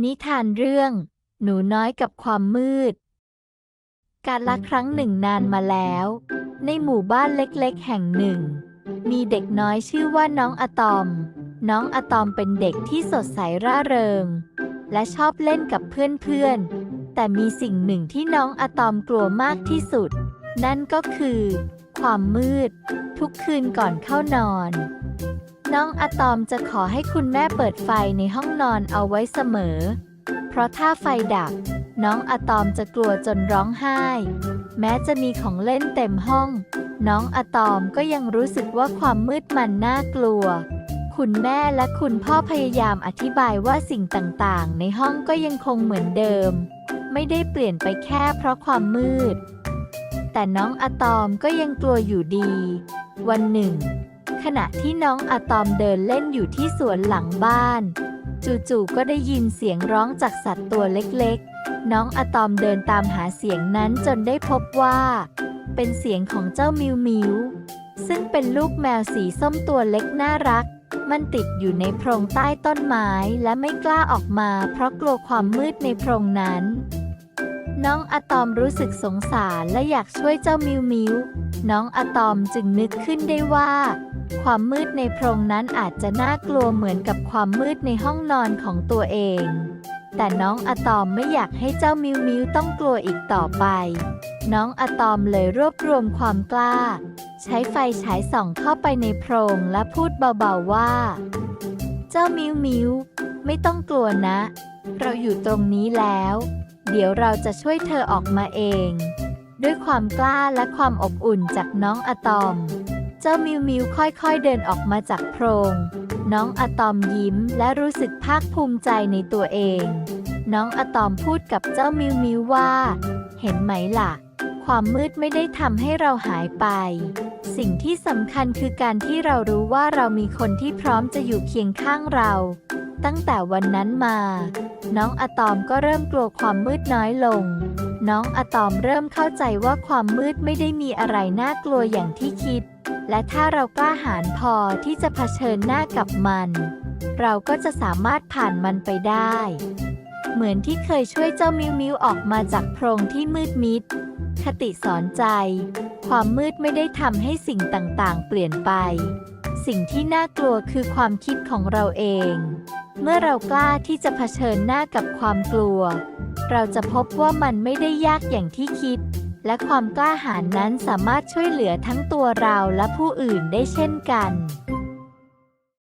นิทานเรื่อง หนูน้อยกับความมืด การละครั้งหนึ่งนานมาแล้ว ในหมู่บ้านเล็กๆ แห่งหนึ่ง มีเด็กน้อยชื่อว่าน้องอะตอม น้องอะตอมเป็นเด็กที่สดใสร่าเริง และชอบเล่นกับเพื่อนๆ แต่มีสิ่งหนึ่งที่น้องอะตอมกลัวมากที่สุด นั่นก็คือ ความมืด ทุกคืนก่อนเข้านอน น้องอะตอมจะขอให้คุณแม่เปิดไฟในห้องนอนเอาไว้เสมอ เพราะถ้าไฟดับ น้องอะตอมจะกลัวจนร้องไห้ แม้จะมีของเล่นเต็มห้อง น้องอะตอมก็ยังรู้สึกว่าความมืดมันน่ากลัว คุณแม่และคุณพ่อพยายามอธิบายว่าสิ่งต่างๆ ในห้องก็ยังคงเหมือนเดิม ไม่ได้เปลี่ยนไปแค่เพราะความมืด แต่น้องอะตอมก็ยังกลัวอยู่ดี วันหนึ่ง ขณะที่น้องอะตอมเดินเล่นอยู่ที่สวนหลังบ้าน จู่ๆก็ได้ยินเสียงร้องจากสัตว์ตัวเล็กๆ น้องอะตอมเดินตามหาเสียงนั้นจนได้พบว่า เป็นเสียงของเจ้ามิวมิวซึ่งเป็นลูกแมวสีส้มตัวเล็กน่ารัก มันติดอยู่ในโพรงใต้ต้นไม้และไม่กล้าออกมาเพราะกลัวความมืดในโพรงนั้น น้องอะตอมรู้สึกสงสารและอยากช่วยเจ้ามิวมิวน้องอะตอมจึงนึกขึ้นได้ว่า ความมืดในโพรงนั้นอาจจะน่ากลัวเหมือนกับความมืดในห้องนอนของตัวเอง แต่น้องอะตอมไม่อยากให้เจ้ามิวมิวต้องกลัวอีกต่อไป น้องอะตอมเลยรวบรวมความกล้า ใช้ไฟฉายส่องเข้าไปในโพรงและพูดเบาๆว่า เจ้ามิวมิวไม่ต้องกลัวนะ เราอยู่ตรงนี้แล้ว เดี๋ยวเราจะช่วยเธอออกมาเอง ด้วยความกล้าและความอบอุ่นจากน้องอะตอม เจ้ามิวมิวค่อยๆเดินออกมาจากโพรง น้องอะตอมยิ้มและรู้สึกภาคภูมิใจในตัวเอง น้องอะตอมพูดกับเจ้ามิวมิวว่า เห็นไหมล่ะ ความมืดไม่ได้ทำให้เราหายไป สิ่งที่สำคัญคือการที่เรารู้ว่าเรามีคนที่พร้อมจะอยู่เคียงข้างเรา ตั้งแต่วันนั้นมา น้องอะตอมก็เริ่มกลัวความมืดน้อยลงน้องอะตอมเริ่มเข้าใจว่าความมืดไม่ได้มีอะไรน่ากลัวอย่างที่คิด และถ้าเรากล้าหาญพอที่จะเผชิญหน้ากับมัน เราก็จะสามารถผ่านมันไปได้ เหมือนที่เคยช่วยเจ้ามิวมิวออกมาจากโพรงที่มืดมิด คติสอนใจ ความมืดไม่ได้ทำให้สิ่งต่างๆ เปลี่ยนไป สิ่งที่น่ากลัวคือความคิดของเราเอง เมื่อเรากล้าที่จะเผชิญหน้ากับความกลัว เราจะพบว่ามันไม่ได้ยากอย่างที่คิด และความกล้าหาญนั้นสามารถช่วยเหลือทั้งตัวเราและผู้อื่นได้เช่นกัน